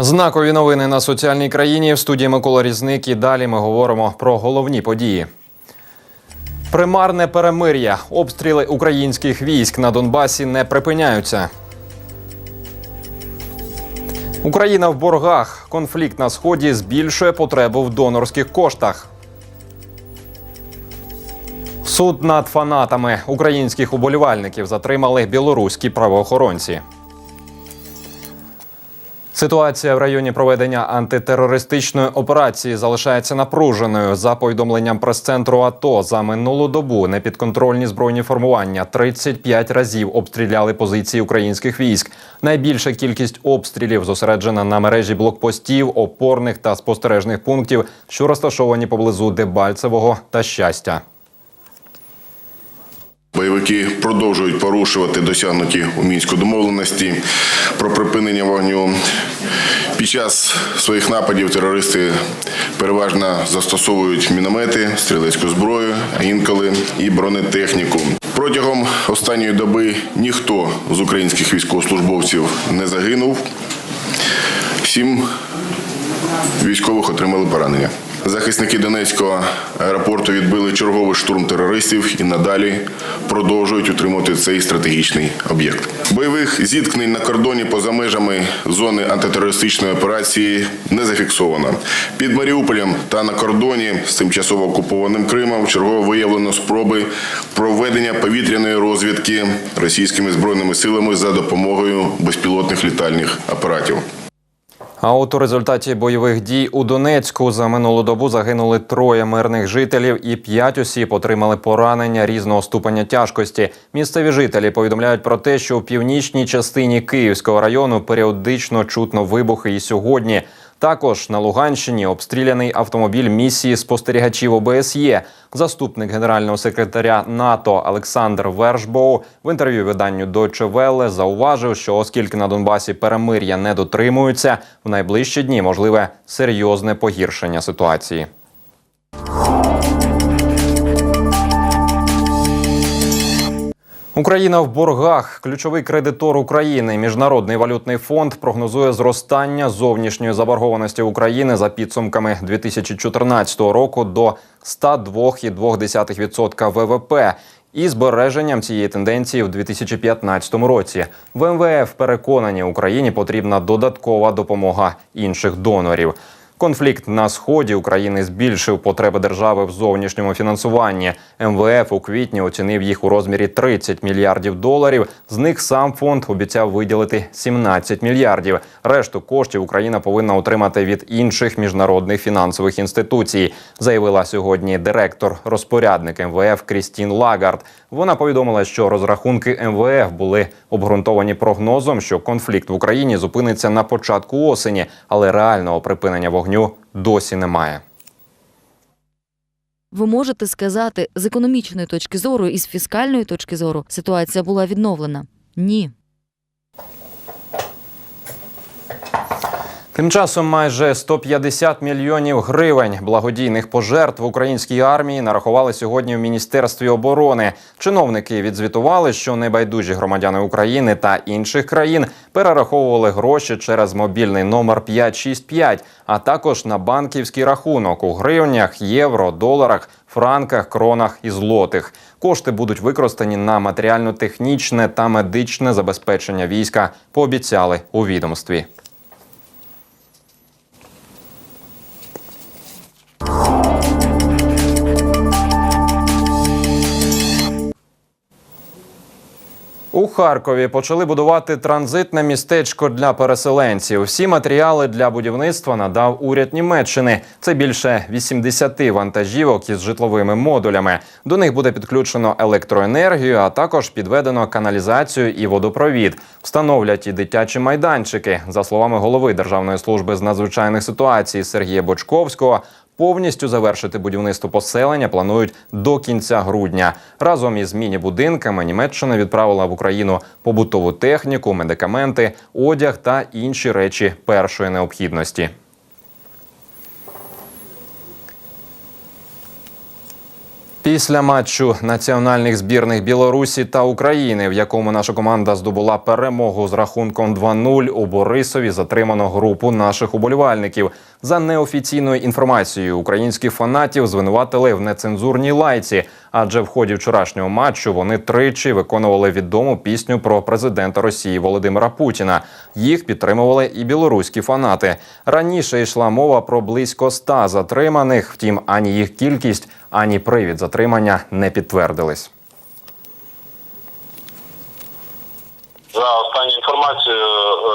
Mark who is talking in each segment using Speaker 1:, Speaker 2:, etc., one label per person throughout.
Speaker 1: Знакові новини на соціальній країні в студії Микола Різник. І далі ми говоримо про головні події. Примарне перемир'я. Обстріли українських військ на Донбасі не припиняються. Україна в боргах. Конфлікт на сході збільшує потребу в донорських коштах. Суд над фанатами українських уболівальників затримали білоруські правоохоронці. Ситуація в районі проведення антитерористичної операції залишається напруженою. За повідомленням прес-центру АТО за минулу добу непідконтрольні збройні формування 35 разів обстріляли позиції українських військ. Найбільша кількість обстрілів зосереджена на мережі блокпостів, опорних та спостережних пунктів, що розташовані поблизу Дебальцевого та щастя.
Speaker 2: Бойовики продовжують порушувати досягнуті у мінську домовленості про припинення вогню. Під час своїх нападів терористи переважно застосовують міномети, стрілецьку зброю, а інколи і бронетехніку. Протягом останньої доби ніхто з українських військовослужбовців не загинув. Сім військових отримали поранення. Захисники Донецького аеропорту відбили черговий штурм терористів і надалі продовжують утримувати цей стратегічний об'єкт. Бойових зіткнень на кордоні поза межами зони антитерористичної операції не зафіксовано. Під Маріуполем та на кордоні з тимчасово окупованим Кримом чергово виявлено спроби проведення повітряної розвідки російськими збройними силами за допомогою безпілотних літальних апаратів.
Speaker 1: А от у результаті бойових дій у Донецьку за минулу добу загинули троє мирних жителів і п'ять осіб отримали поранення різного ступеня тяжкості. Місцеві жителі повідомляють про те, що в північній частині Київського району періодично чутно вибухи і сьогодні. Також на Луганщині обстріляний автомобіль місії спостерігачів ОБСЄ. Заступник генерального секретаря НАТО Олександр Вершбоу в інтерв'ю виданню Deutsche Welle зауважив, що оскільки на Донбасі перемир'я не дотримуються, в найближчі дні можливе серйозне погіршення ситуації. Україна в боргах. Ключовий кредитор України, Міжнародний валютний фонд, прогнозує зростання зовнішньої заборгованості України за підсумками 2014 року до 102,2% ВВП. І збереженням цієї тенденції в 2015 році в МВФ переконані Україні потрібна додаткова допомога інших донорів. Конфлікт на сході України збільшив потреби держави в зовнішньому фінансуванні. МВФ у квітні оцінив їх у розмірі 30 мільярдів доларів. З них сам фонд обіцяв виділити 17 мільярдів. Решту коштів Україна повинна отримати від інших міжнародних фінансових інституцій, заявила сьогодні директор розпорядник МВФ Крістін Лагард. Вона повідомила, що розрахунки МВФ були обґрунтовані прогнозом, що конфлікт в Україні зупиниться на початку осені, але реального припинення вогню досі немає.
Speaker 3: Ви можете сказати, з економічної точки зору і з фіскальної точки зору ситуація була відновлена? Ні.
Speaker 1: Тим часом майже 150 мільйонів гривень благодійних пожертв українській армії нарахували сьогодні в міністерстві оборони. Чиновники відзвітували, що небайдужі громадяни України та інших країн перераховували гроші через мобільний номер 565, а також на банківський рахунок у гривнях, євро, доларах, франках, кронах і злотих. Кошти будуть використані на матеріально-технічне та медичне забезпечення війська. Пообіцяли у відомстві. У Харкові почали будувати транзитне містечко для переселенців. Всі матеріали для будівництва надав уряд Німеччини. Це більше 80 вантажівок із житловими модулями. До них буде підключено електроенергію, а також підведено каналізацію і водопровід. Встановлять і дитячі майданчики. За словами голови Державної служби з надзвичайних ситуацій Сергія Бочковського. Повністю завершити будівництво поселення планують до кінця грудня. Разом із міні-будинками Німеччина відправила в Україну побутову техніку, медикаменти, одяг та інші речі першої необхідності. Після матчу національних збірних Білорусі та України, в якому наша команда здобула перемогу з рахунком 2-0, у Борисові затримано групу наших уболівальників. За неофіційною інформацією, українських фанатів звинуватили в нецензурній лайці, адже в ході вчорашнього матчу вони тричі виконували відому пісню про президента Росії Володимира Путіна. Їх підтримували і білоруські фанати. Раніше йшла мова про близько ста затриманих. Втім, ані їх кількість, ані привід затримання не підтвердились.
Speaker 4: За останню інформацією, е,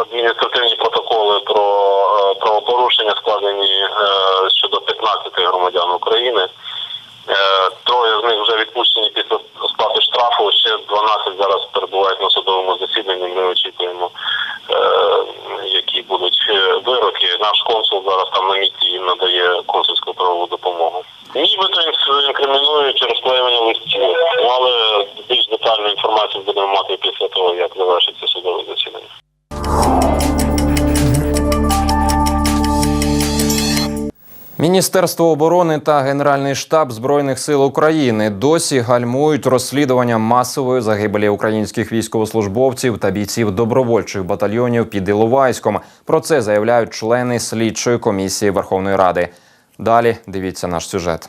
Speaker 4: адміністративні протоколи про е, правопорушення складені е, щодо 15 громадян України. Троє з них вже відпущені після сплати штрафу. Ще 12 зараз перебувають на судовому
Speaker 1: Міністерство оборони та Генеральний штаб збройних сил України досі гальмують розслідування масової загибелі українських військовослужбовців та бійців добровольчих батальйонів під Іловайськом. Про це заявляють члени слідчої комісії Верховної Ради. Далі дивіться наш сюжет.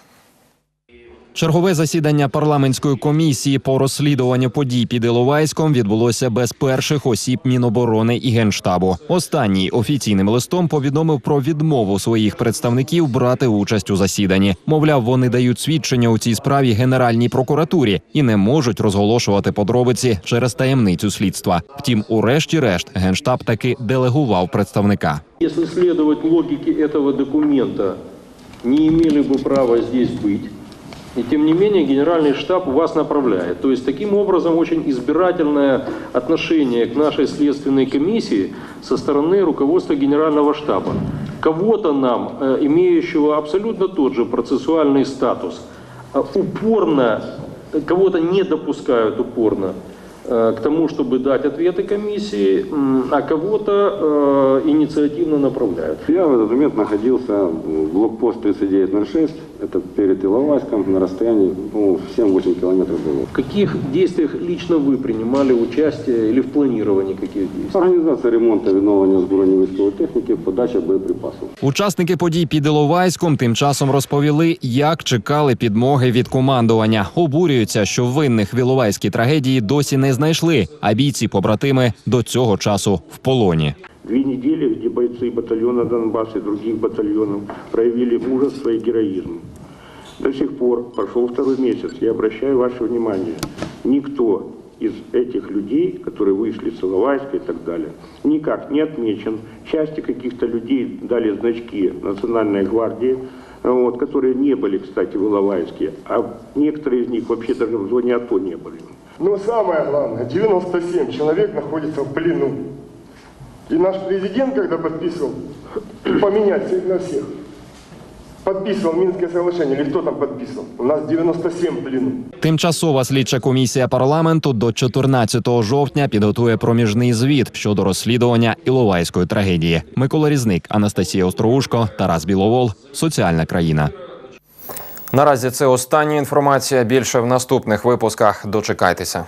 Speaker 1: Чергове засідання парламентської комісії по розслідуванню подій під Іловайськом відбулося без перших осіб Міноборони і Генштабу. Останній офіційним листом повідомив про відмову своїх представників брати участь у засіданні. Мовляв, вони дають свідчення у цій справі Генеральній прокуратурі і не можуть розголошувати подробиці через таємницю слідства. Втім, урешті-решт генштаб таки делегував представника.
Speaker 5: Если следовать логике этого документа, не имели бы права здесь быть. И тем не менее Генеральный штаб вас направляет. То есть таким образом очень избирательное отношение к нашей следственной комиссии со стороны руководства Генерального штаба. Кого-то нам, э, имеющего абсолютно тот же процессуальный статус, э, упорно, э, кого-то не допускают упорно к тому, чтобы дать ответы комиссии, а кого-то инициативно направляют.
Speaker 6: Я в этот момент находился в блокпост 3906, это перед Иловайском, на расстоянии ну, 7-8 километров было.
Speaker 5: В каких действиях лично вы принимали участие или в планировании каких действий?
Speaker 6: Організація ремонту і відновлення озброєння військової техніки, подача боєприпасів.
Speaker 1: Учасники подій під Іловайськом тим часом розповіли, як чекали підмоги від командування. Обурюються, що винних в Іловайській трагедії досі не знайшли, а бійці побратими до цього часу в полоні.
Speaker 7: Две недели, где бойцы батальона Донбасс и других батальонов проявили мужество и героизм. До сих пор прошел второй месяц. Я обращаю ваше внимание, никто из этих людей, которые вышли с Иловайска и так далее, никак не отмечен. Части каких-то людей дали значки Национальной гвардии, вот, которые не были, кстати, в Иловайске, а некоторые из них вообще даже в зоне АТО не были.
Speaker 8: Но самое главное, 97 человек находится в плену. И наш президент, когда подписывал поменять всех на всех, подписывал Минское соглашение, или кто там подписывал? У нас 97 в плену.
Speaker 1: Тимчасова слідча комісія парламенту до 14 жовтня підготує проміжний звіт щодо розслідування Іловайської трагедії. Микола Різник, Анастасія Остроушко, Тарас Біловол. Соціальна країна. Наразі це остання інформація. Більше в наступних випусках. Дочекайтеся.